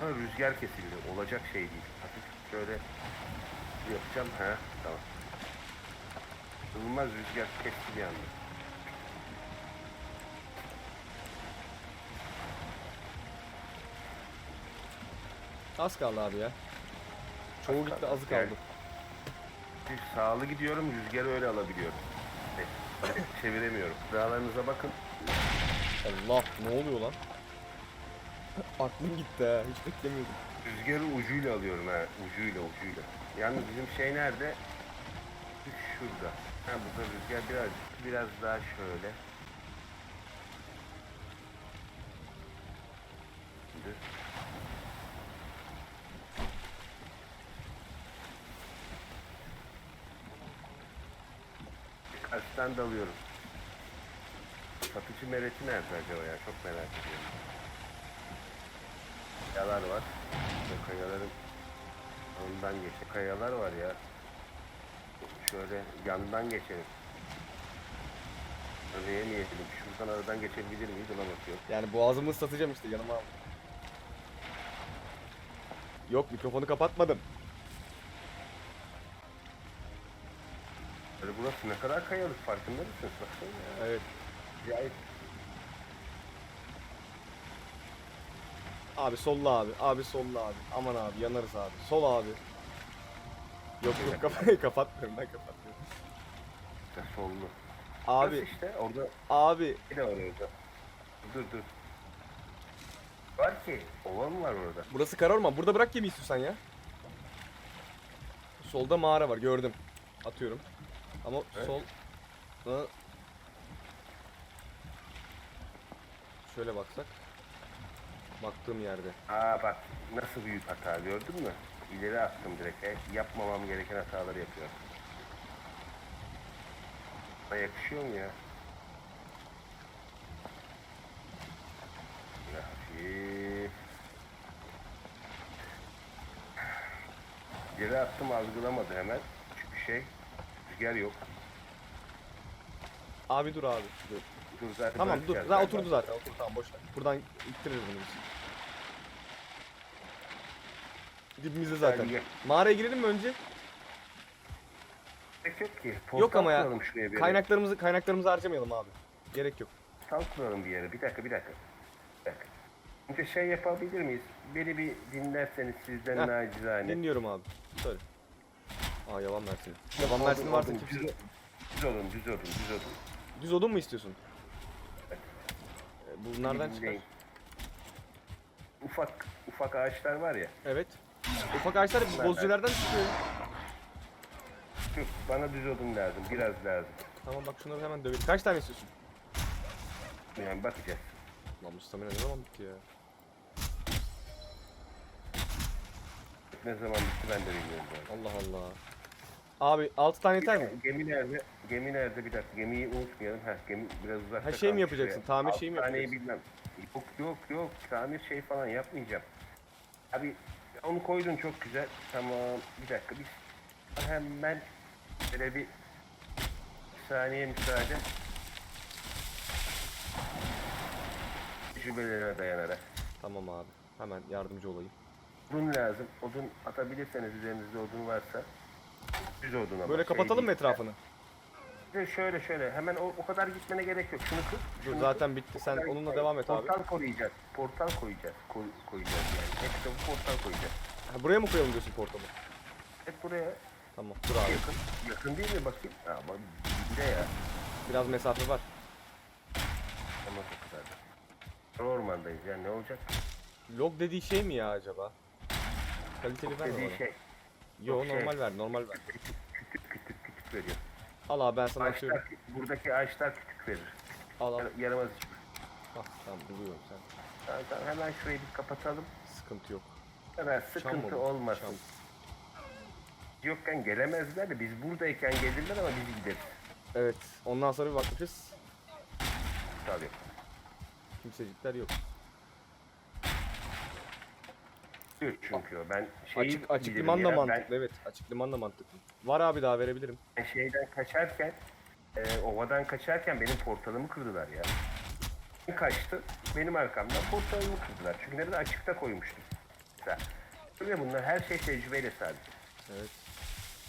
Ha, rüzgar kesildi. Olacak şey değil. Hafif şöyle yapacağım. Ha tamam. Inanılmaz rüzgar kesti bir anda. Az kaldı abi ya. Çoğu Az gitti kaldı. azı Yani- kaldı. Bir Sağlı gidiyorum. Rüzgarı öyle alabiliyorum. Evet, Çeviremiyorum. Dağlarınıza bakın. Allah ne oluyor lan? Aklım gitti ha hiç beklemiyordum. Rüzgarı ucuyla alıyorum ha. Ucuyla ucuyla. Yalnız bizim şey nerede? Şurada. Ha burada rüzgar biraz biraz daha şöyle. Şimdi. Karşıdan dalıyorum. Satıcı mereti nerede acaba ya? Çok merak ediyorum. Kayalar var. Bu kayaların ondan geçti. Kayalar var ya. Şöyle yandan geçelim. Oraya niye dedim? Şuradan aradan geçebilir miyiz? Ona bakıyorum. Yani boğazımı ıslatacağım işte yanıma al. Yok mikrofonu kapatmadım. Böyle burası ne kadar kayalık farkında mısınız? Baksana ya. Evet. Acayip. Abi solla abi. Abi solla abi. Aman abi yanarız abi. Sol abi. Yok yok kafayı kapatmıyorum ben kapatmıyorum. İşte sollu. Abi Burası işte orada abi bir de var orada. Dur dur. Var ki. Ova mı var orada? burası kara orman. Burada bırak gemi istiyorsan ya. Solda mağara var gördüm. Atıyorum. Ama Evet. sol. Şöyle baksak. Baktığım yerde. Aa bak nasıl büyük hata gördün mü? İleri attım direkt. E, Yapmamam gereken hataları yapıyorum. Bana yakışıyor mu ya? Hafif. İleri attım algılamadı hemen. Çünkü şey rüzgar yok. Abi dur abi. Dur. Dur zaten Tamam dur. Zaten Ben- oturdu zaten. Otur tamam boş ver. Buradan ittiririz bunu biz. Dibimizde zaten. Gel. Mağaraya girelim mi önce? Gerek yok ki. Yok Portal ama ya. şuraya bir. Kaynaklarımızı kaynaklarımızı harcamayalım abi. Gerek yok. Kuralım bir yere. Bir dakika bir dakika. Bir dakika. Önce şey yapabilir miyiz? Beni bir dinlerseniz sizden Heh, nacizane. Dinliyorum abi. Söyle. Aa yalan Mersin. Yalan Oldu, Mersin varsa kimse... Düz, düz olun, düz olun, düz olun. Düz odun mu istiyorsun? Bunlardan çıkar. Ufak, ufak ağaçlar var ya. Evet. Ufak ağaçlar Bunlar bozuculardan çıkıyor. Bana düz odun lazım, biraz lazım. Tamam bak şunları hemen dövelim. Kaç tane istiyorsun? Yani bakacağız. Lan bu stamina ne zaman bitti ya? Ne zaman bitti ben de bilmiyorum. bu arada. Allah Allah. Abi 6 tane yeter mi? Gemi nerede? Gemi nerede? Bir dakika. Gemiyi unutmayalım. Ha, gemi biraz uzakta Ha, şey mi yapacaksın? şuraya. Tamir şeyi mi yapacaksın? bilmem. Yok yok yok. Tamir şey falan yapmayacağım. Abi onu koydun çok güzel. Tamam. Bir dakika. Bir hemen böyle bir saniye müsaade. Tecrübelerine dayanarak. Tamam abi. Hemen yardımcı olayım. Odun lazım. Odun atabilirseniz üzerinizde odun varsa. Düz odun ama. Böyle şey kapatalım mı değil. etrafını? De Şöyle şöyle hemen o, o kadar gitmene gerek yok. Şunu kır. Dur şunu zaten bitti. Sen onunla devam et abi. Portal koruyacağız. Portal koyacağız. Koy, koyacağız yani. Hep de bu portal koyacağız. Ha, buraya mı koyalım diyorsun portalı? Hep buraya Tamam. Dur abi. yakın. Yakın değil mi bakayım? Ama bir de ya. Biraz mesafe var. Ama o kadar. da. Ormandayız yani ne olacak? Log dediği şey mi ya acaba? Kaliteli ver Dediği bana. şey. Yo şey. normal ver, normal ver. Küçük küçük küçük veriyor. Al abi ben sana. Ağaçlar, buradaki ağaçlar küçük verir. Al al. Yar- Yaramaz hiçbir. Ah, tamam buluyorum sen. Tamam, tamam, hemen şurayı bir kapatalım. Sıkıntı yok. Çam sıkıntı olur, olmasın. çam. Yokken gelemezler de biz buradayken gelirler ama biz gideriz. Evet. Ondan sonra bir bakmışız. Tabii. Kimsecikler yok. Diyor çünkü o. Ben şeyi açık açık bilirim liman da ya, mantıklı. Evet. Açık liman da mantıklı. Var abi daha verebilirim. Ben şeyden kaçarken, e, ovadan kaçarken benim portalımı kırdılar ya. Ben kaçtı, benim arkamdan portalımı kırdılar. Çünkü nerede açıkta koymuştum. mesela. Böyle bunlar her şey tecrübeyle sadece. Evet.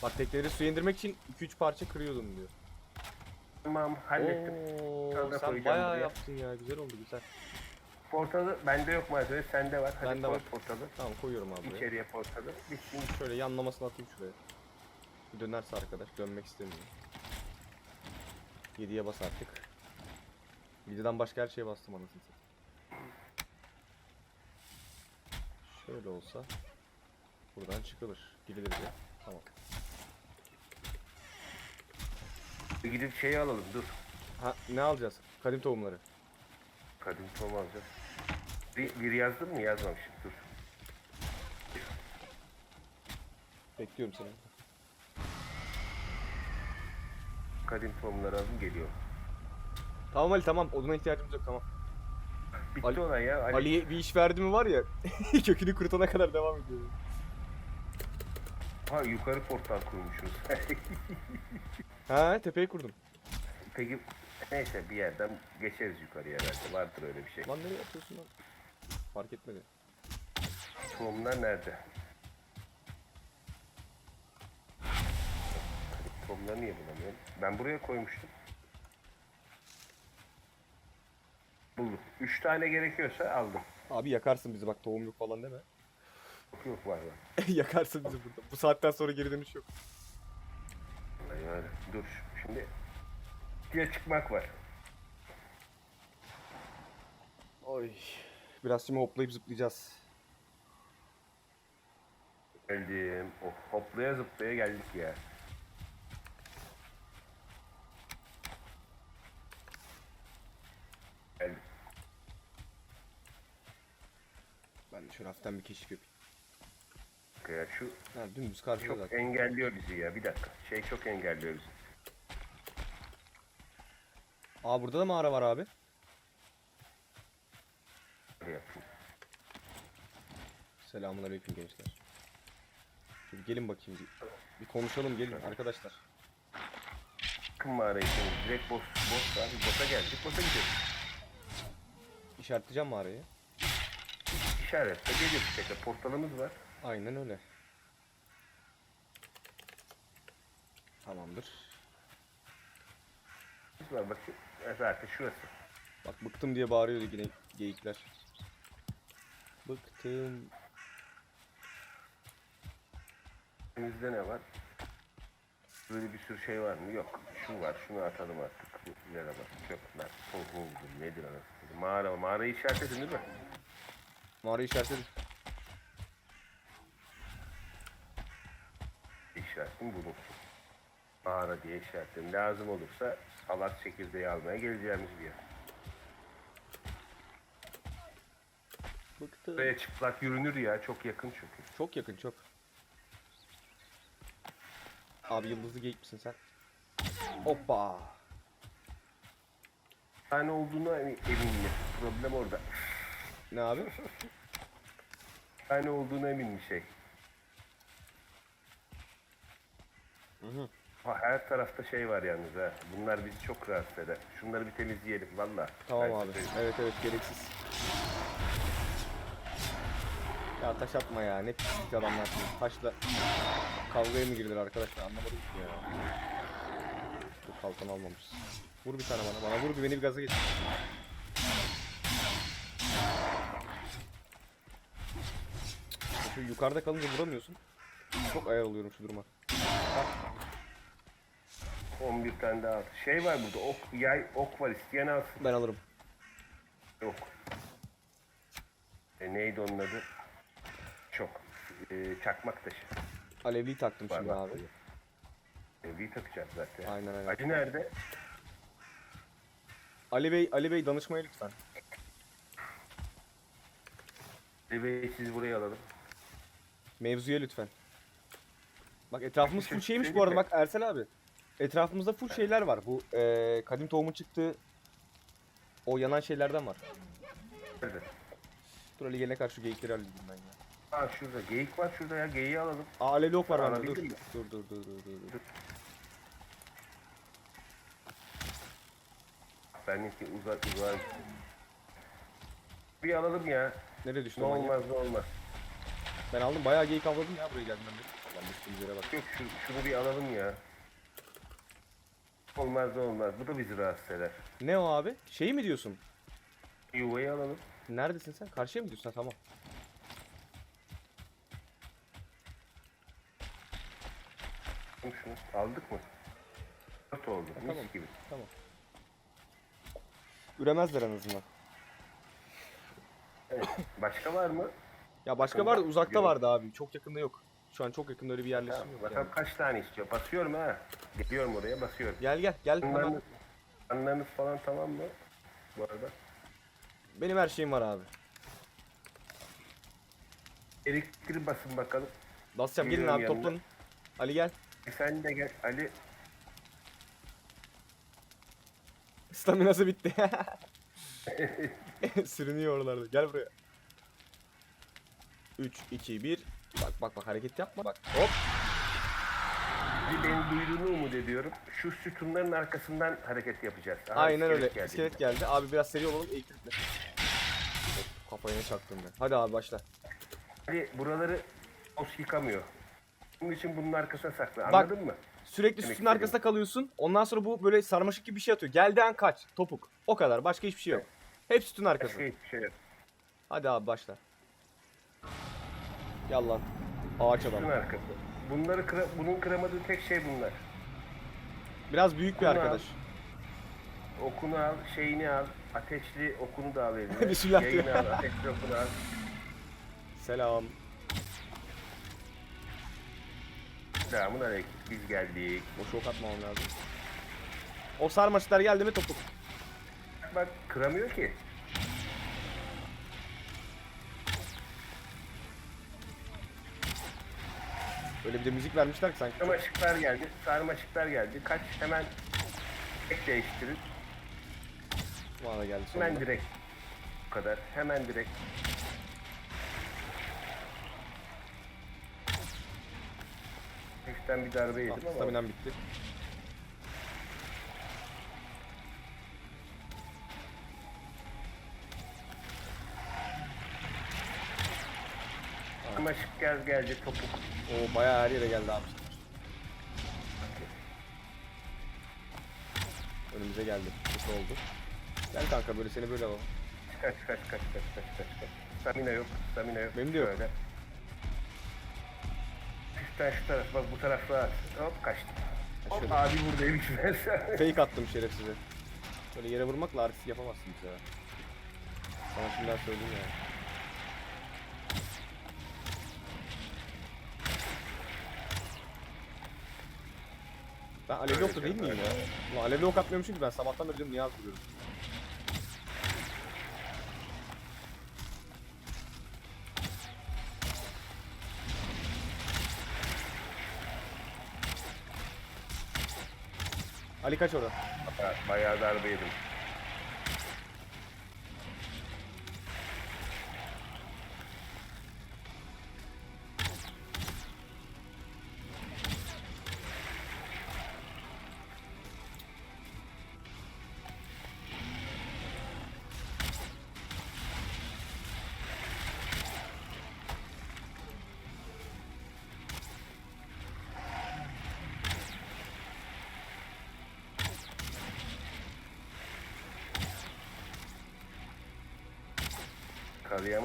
Bak tekleri suya indirmek için 2-3 parça kırıyordum diyor. Tamam hallettim. Oo, sen koyacağım bayağı buraya. yaptın ya. Güzel oldu güzel. Portalı bende yok malzeme sende var. Hadi Bende koy var. portalı. Tamam koyuyorum abi buraya. İçeriye portalı. Bitsin. Şöyle yanlamasını atayım şuraya. Bir dönerse arkadaş dönmek istemiyor. 7'ye bas artık. 7'den başka her şeye bastım anasını satayım. Şöyle olsa buradan çıkılır. Gidilir ya. Tamam. Gidip şeyi alalım dur. Ha ne alacağız? Kadim tohumları. Kadim tom alacağız. Bir, bir yazdın mı? Yazmamışım. Dur. Bekliyorum seni. Kadim tohumları alın geliyor. Tamam Ali tamam. Oduna ihtiyacımız yok tamam. Bitti Ali- olay ya. Ali, Ali'ye bir iş verdi mi var ya kökünü kurutana kadar devam ediyor. Ha yukarı portal kurmuşuz. Ha tepeyi kurdum. Peki neyse bir yerden geçeriz yukarıya herhalde. Vardır öyle bir şey. Lan nereye atıyorsun lan? Fark etmedi. Tohumlar nerede? Tohumları niye bulamıyorum? Ben buraya koymuştum. Buldum. Üç tane gerekiyorsa aldım. Abi yakarsın bizi bak tohum yok falan deme. Yok yok var var. yakarsın bizi burada. Bu saatten sonra geri dönüş yok. Öyle. Dur şimdi diye çıkmak var. Oy. Biraz şimdi hoplayıp zıplayacağız. Geldim. Oh, hoplaya zıplaya geldik ya. Geldik. Ben de şöyle hafiften bir keşif yapayım. Ya şu Ha dümdüz karşıda çok zaten. engelliyor bizi ya. Bir dakika. Şey çok engelliyor bizi. Aa burada da mağara var abi. Hadi yapayım. Selamun aleyküm gençler. Şöyle gelin bakayım bir, bir konuşalım gelin arkadaşlar. Mağarayı şimdi. Direkt boss, boss abi. Boss'a geldik. Boss'a gidiyoruz. İşaretleyeceğim mağarayı. İşaretle geliyoruz tekrar. Portalımız var. Aynen öyle. Tamamdır. Var bakın. Ya Zaten şurası. Bak bıktım diye bağırıyordu yine geyikler. Bıktım. Elimizde ne var? Böyle bir sürü şey var mı? Yok. Şu var. Şunu atalım artık. Bu yere bak. Çöpler. Tohumdur. Nedir anasını? Mağara. Mağarayı işaretledin değil mi? Mağarayı işaretledim. İşaretim bulunsun. Mağara diye işaretledim. Lazım olursa salak çekirdeği almaya geleceğimiz bir yer. Bıktım. Buraya çıplak yürünür ya. Çok yakın çünkü. Çok yakın çok. Abi yıldızlı geyik misin sen? Hoppa. tane olduğuna emin- eminim. Problem orada. Ne abi? tane olduğuna emin bir şey. Hı hı. Ha, her tarafta şey var yalnız ha. Bunlar bizi çok rahatsız eder. Şunları bir temizleyelim valla. Tamam Ben abi. size- Evet evet gereksiz. Ya taş atma ya. Ne pislik adamlar. şimdi. Taşla kavgaya mı girdiler arkadaşlar? Anlamadım ki ya. Bu kalkan almamışız. Vur bir tane bana. Bana vur bir beni bir gaza getir. Şu yukarıda kalınca vuramıyorsun. Çok ayar oluyorum şu duruma. 11 tane daha. Şey var burada. Ok, yay, ok var. İsteyen alsın. Ben alırım. Yok. E, neydi onun adı? Çok. E, çakmak taşı. Alevliyi taktım şimdi abi. Evliyi takacağız zaten. Aynen aynen. Acı nerede? Ali Bey, Ali Bey danışmaya lütfen. Bebeği siz buraya alalım. Mevzuya lütfen. Bak etrafımız şey full şeymiş bu arada mi? bak Ersel abi. Etrafımızda full şeyler var. Bu eee kadim tohumun çıktığı o yanan şeylerden var. Nerede? Dur Ali gelene kadar şu geyikleri halledeyim ben ya. Aa şurada. Geyik var şurada ya. Geyiği alalım. Aa alevli ok var bende dur. Alabildin mi? Dur dur dur dur dur. dur. Benimki uzak uzak. Bir alalım ya. Nereye düştü Ne olmaz ne olmaz. Ben aldım bayağı geyik avladım ya buraya geldiğimden beri. Lan düştüğümüz yere bak. Yok şu, şunu bir alalım ya. Olmaz olmaz. Bu da bizi rahatsız eder. Ne o abi? Şeyi mi diyorsun? Yuvayı alalım. Neredesin sen? Karşıya mı gidiyorsun? Ha, tamam. Şunu, şunu aldık mı? Dört oldu. Mis tamam. gibi. Tamam. Üremezler en azından. Evet. Başka var mı? Ya başka var da uzakta Yok. vardı abi. Çok yakında yok. Şu an çok yakında öyle bir yerleşim Tamam, yok. bakalım yani. kaç tane istiyor. Basıyorum ha. Geliyorum oraya basıyorum. Gel gel gel. Anlarınız, anlarınız falan tamam mı? Bu arada. Benim her şeyim var abi. Elektriği basın bakalım. Basacağım gelin Geliyorum abi yanına. toplanın. Ali gel. E sen de gel Ali. Staminası bitti. Sürünüyor oralarda. Gel buraya. 3, 2, 1. Bak bak bak hareket yapma. Bak hop. Ali benim duyduğunu umut ediyorum. Şu sütunların arkasından hareket yapacağız. Aha, Aynen öyle. geldi. İskelet geldi. Abi biraz seri olalım elektrikle. Hop, Kafaya ne çaktım ben. Hadi abi başla. Ali buraları os yıkamıyor. Bunun için bunun arkasına sakla. Anladın mı? Sürekli Demek sütunun arkasında kalıyorsun. Ondan sonra bu böyle sarmaşık gibi bir şey atıyor. Geldi an kaç. Topuk. O kadar. Başka hiçbir şey yok. Hep sütun arkası. Başka hiçbir şey yok. Hadi abi başla. Yallah. Ağaç adam. Sütun arkası. Bunları kıra, bunun kıramadığı tek şey bunlar. Biraz büyük bir Okunu al. arkadaş. Okunu al, şeyini al, ateşli okunu da al eline. Bismillah Yayını al, ateşli okunu al. Selam. Selamun aleyküm. Biz geldik. Boş ok atmamam lazım. O sarmaşıklar geldi mi topuk. Bak, kıramıyor ki. Böyle bir de müzik vermişler ki sanki. Sarmaşıklar geldi, sarmaşıklar geldi. Kaç hemen tek değiştirin. Bana geldi Hemen sonunda. direkt. Bu kadar. Hemen direkt. Hafiften bir darbe yedim ama. Staminem bitti. Sarmaşık gel geldi topuk. O bayağı her yere geldi abi. Önümüze geldi. Kötü oldu. Gel kanka böyle seni böyle alalım. Kaç kaç kaç kaç kaç kaç. Stamina yok, stamina yok. Benim de yok. Böyle. Şu taraf, bak bu taraf rahat. Hop kaçtı. Hop abi buradaymış ben sana. Fake attım şerefsize. Böyle yere vurmakla artist yapamazsın bize. Sana şimdiden söyleyeyim ya. Ben alevli okta değil miyim ya? Ulan alevli ok atmıyormuşum ki ben sabahtan beri diyorum niye az vuruyorum. Ali kaç orada? Bayağı darbe yedim.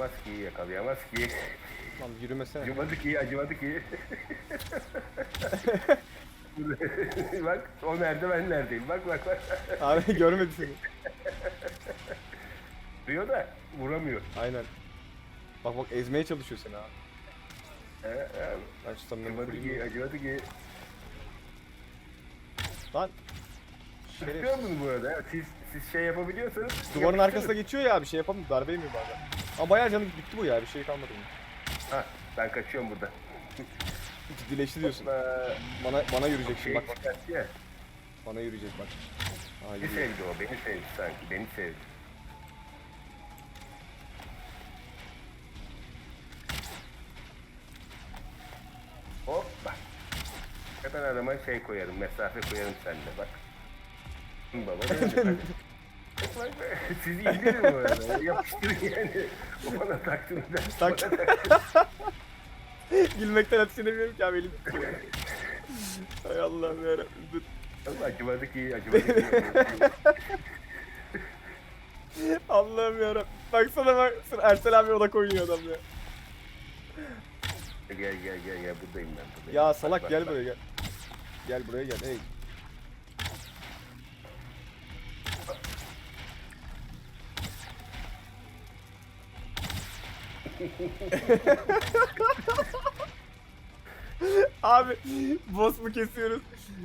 Yakalayamaz ki, yakalayamaz ki. Lan yürümesene. Acımadı ki, acımadı ki. bak, o nerede, ben neredeyim. Bak bak bak. Abi görmedi seni. Diyor da vuramıyor. Aynen. Bak bak ezmeye çalışıyor seni abi. He. Ben şu stamina Acımadı kurayım. ki, acımadı ki. Lan. Yapıyor Şeref. bunu bu arada? Siz, siz şey yapabiliyorsanız... Duvarın yapıştırın. arkasına geçiyor ya bir şey yapamıyor. Darbe yemiyor bazen. Ama bayağı canım bitti bu ya. Bir şey kalmadı bunun. Ha, ben kaçıyorum burada. Ciddileşti diyorsun. Ee, Bana bana yürüyecek şey şimdi bak. bak. çıkarttı ya. Bana yürüyecek bak. Aa, Beni yürüyor. sevdi o, beni sevdi sanki, beni sevdi. Hoppa. Hemen adama şey koyarım, mesafe koyarım seninle bak. Baba dönüyor. Bak, bak, Siz iyi değil mi bu arada? Yapıştırın yani. O bana taktığını ben Tak. bana taktım. Gülmekten yetişemiyorum ki abi elim tutuyor. Hay Allah'ım yarabbim dur. Ama acımadık iyi, acımadık iyi. Allah'ım yarabbim. Baksana bak. Ersel abi oda oynuyor adam ya. gel gel gel gel buradayım ben buradayım. Ya Bak, salak bak, gel bak. buraya gel. Gel buraya gel. Hey. Abi boss mu kesiyoruz?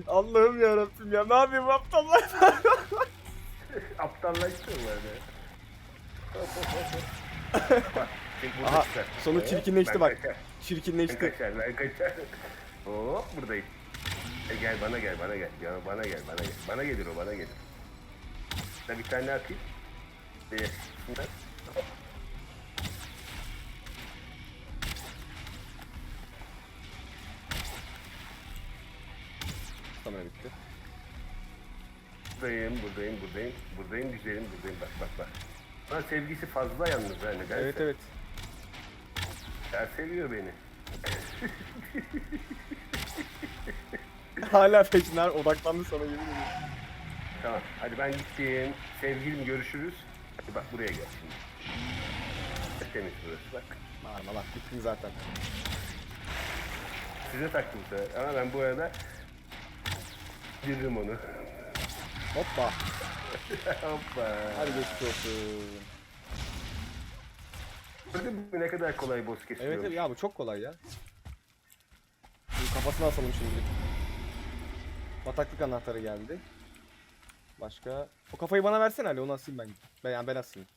Allah'ım ya Rabbim ya. Ne yapayım bu aptallar? Aptallaştırma be. Bak, burada Aha, çıkar. sonu çirkinleşti ben bak. kaçar, Ben Çirkinleşti. kaçar, ben kaçar. Hop buradayım. E gel bana gel, bana gel. Ya bana gel, bana gel. Bana gelir o, bana gelir. Da bir tane atayım. Bir, şundan. Kamera bitti. Buradayım, buradayım, buradayım. Buradayım, güzelim, buradayım. Bak, bak, bak. Lan sevgisi fazla yalnız ha nedense. Evet evet. Ya seviyor beni. Hala peşinden odaklandı sana yemin ediyorum. Tamam, hadi ben gittim. Sevgilim görüşürüz. Hadi bak buraya gel şimdi. Temiz burası bak. Bağırma lan bittin zaten. Size taktım sefer. Ama ben bu arada Girdim onu. Hoppa. Hoppa. Hadi geçmiş olsun. Gördün mü ne kadar kolay boss kesiyor. Evet evet ya bu çok kolay ya. Şimdi kafasına asalım şimdi. Bataklık anahtarı geldi. Başka? O kafayı bana versene Ali onu asayım ben. Ben yani ben asayım.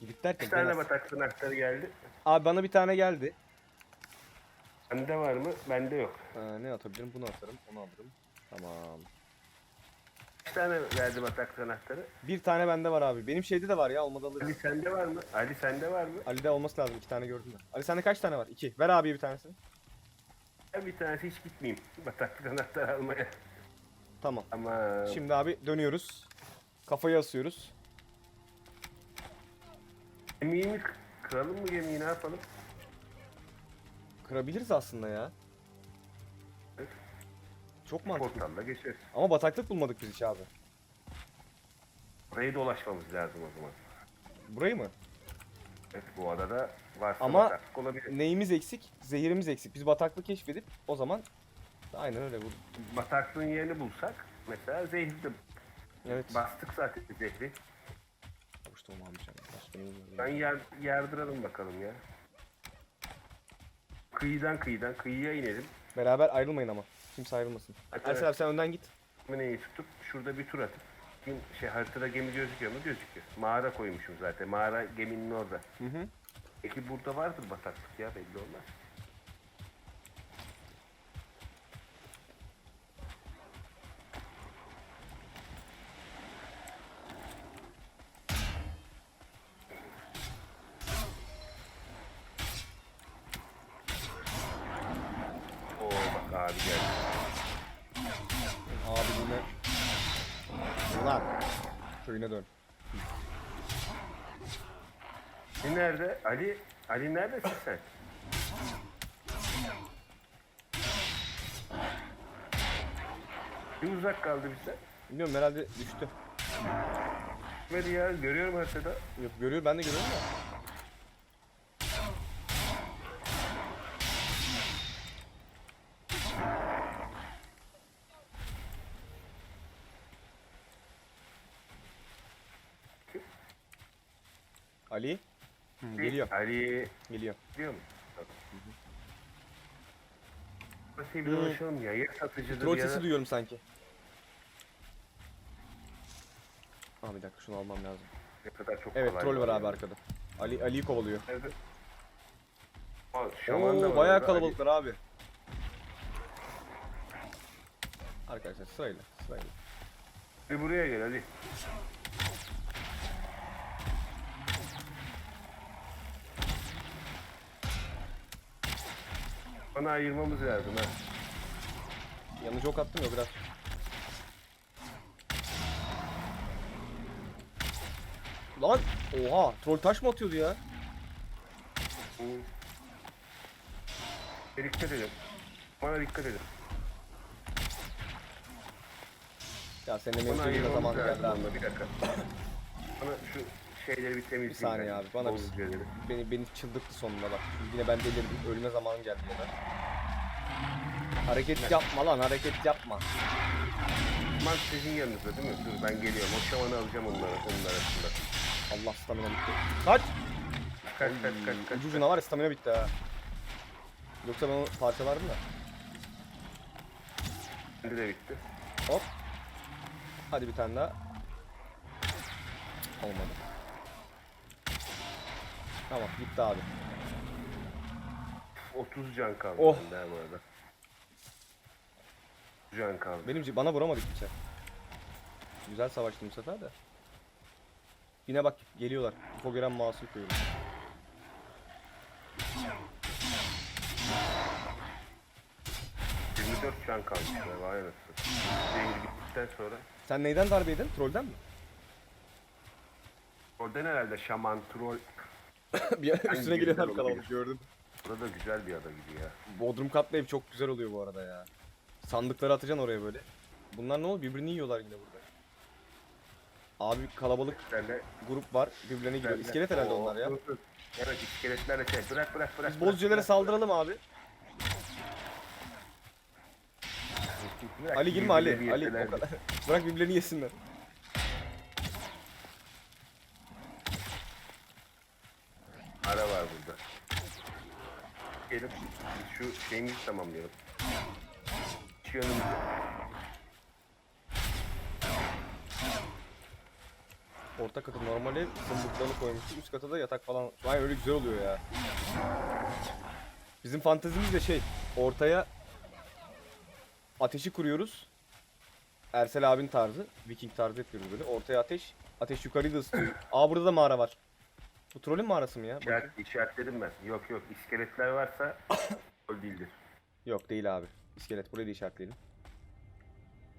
Gidip derken Bir ben tane asayım. batak anahtarı geldi. Abi bana bir tane geldi. Bende var mı? Bende yok. Ee, ne atabilirim? Bunu atarım. Onu alırım. Tamam. Bir tane verdi batak anahtarı. Bir tane bende var abi. Benim şeyde de var ya olmadı Ali alırız. sende var mı? Ali sende var mı? Ali'de olması lazım. iki tane gördüm ben. Ali sende kaç tane var? İki. Ver abi bir tanesini. Ben bir tanesi hiç gitmeyeyim. Bataklık anahtarı almaya. Tamam. Ama Şimdi abi dönüyoruz. Kafayı asıyoruz. gemiyi mi kıralım mı gemiyi ne yapalım? Kırabiliriz aslında ya. Çok mantıklı. Portalla geçeriz. Ama bataklık bulmadık biz hiç abi. Orayı dolaşmamız lazım o zaman. Burayı mı? Evet bu adada varsa Ama- bataklık olabilir. Neyimiz eksik? Zehirimiz eksik. Biz bataklık keşfedip o zaman aynen öyle bu. Bataklığın yerini bulsak mesela de Evet. bastık zaten zehri. Neyim var Ben yer, yardıralım bakalım ya. Kıyıdan kıyıdan kıyıya inelim. Beraber ayrılmayın ama. Kimse ayrılmasın. Ersel abi sen önden git. Neyi tutup şurada bir tur atıp kim şey haritada gemi gözüküyor mu? Gözüküyor. Mağara koymuşum zaten. Mağara geminin orada. Hı hı. Peki burada vardır bataklık ya belli olmaz. Oo bak abi geldi. Abi yine. Ulan. Köyüne dön. Ali nerede? Ali, Ali neredesin sen? Bir uzak kaldı bizden. Bilmiyorum herhalde düştü. Gitmedi ya görüyorum haritada. Yok görüyor ben de görüyorum da. Ali. Hı, geliyor. Ali Geliyor. biliyor musun? Nasıl bir dolaşalım ya? Ya satıcıdır Troll ya sesi da... duyuyorum sanki. Aa bir dakika şunu almam lazım. Ne kadar çok Evet kolay troll var abi arkada. Ali Ali'yi kovalıyor. Evet. Aa, şaman da Oo bayağı orada, Ali. kalabalıklar abi. Arkadaşlar sırayla sırayla. Bir buraya gel Ali. Bana ayırmamız lazım ha. Yanıcı ok attım ya biraz. Lan oha troll taş mı atıyordu ya? Hı. Dikkat edin. Bana dikkat edin. Ya senin Bana mevkiliğine ayırmamız zamanı lazım geldi abi. Bir dakika. Bana şu şeyleri bir temizleyin. Bir saniye abi, bana bir- Bozucuları. Beni, beni çıldırttı sonunda bak. Yine ben delirdim. Ölme zamanım geldi ya da. Hareket yapma lan hareket yapma. Şaman sizin yanınızda değil mi? Dur ben geliyorum. O şamanı alacağım onları, onun arasında. Allah stamina bitti. Kaç! Kaç kaç kaç kaç. Ucu ucuna var ya stamina bitti ha. Yoksa ben onu parçalardım da. Kendi de bitti. Hop. Hadi bir tane daha. Olmadı. Tamam gitti abi. 30 can kaldı Oh. bende bu arada. 30 can kaldı. Benim bana vuramadı kimse. Güzel savaştım bu sefer de. Yine bak geliyorlar. UFO gören masum koyuyor. Benim 24 can kalmış vay anasını. Zehir bittikten sonra. Sen neyden darbe yedin? Trollden mi? Oradan herhalde şaman, troll. bir üstüne birinden geliyorlar olabilir? kalabalık gördüm. Burada güzel bir ada gibi ya. Bodrum katlı ev çok güzel oluyor bu arada ya. Sandıkları atacaksın oraya böyle. Bunlar ne oldu? Birbirini yiyorlar yine burada. Abi kalabalık Derle, grup var. Birbirlerine giriyor. İskelet herhalde Oo, onlar ya. dur, dur. Evet iskeletlerle şey. Bırak bırak bırak. Biz bırak, bozuculara bırak, saldıralım abi. bırak. Ali girme Ali. Birbirlerini Ali o kadar. Bırak birbirlerini yesinler. Ara var burada. Gelip şu şeyimizi tamamlayalım. Şu yanımızda. Orta katı normal ev koymuştuk. Üst kata da yatak falan. Vay öyle güzel oluyor ya. Bizim fantezimiz de şey. Ortaya ateşi kuruyoruz. Ersel abin tarzı. Viking tarzı yapıyoruz böyle. Ortaya ateş. Ateş yukarıyı da ısıtıyor. Aa burada da mağara var. Bu trolün mağarası mı ya? İşaret, işaretledim ben. Yok yok iskeletler varsa o değildir. Yok değil abi. İskelet burayı da işaretleyelim.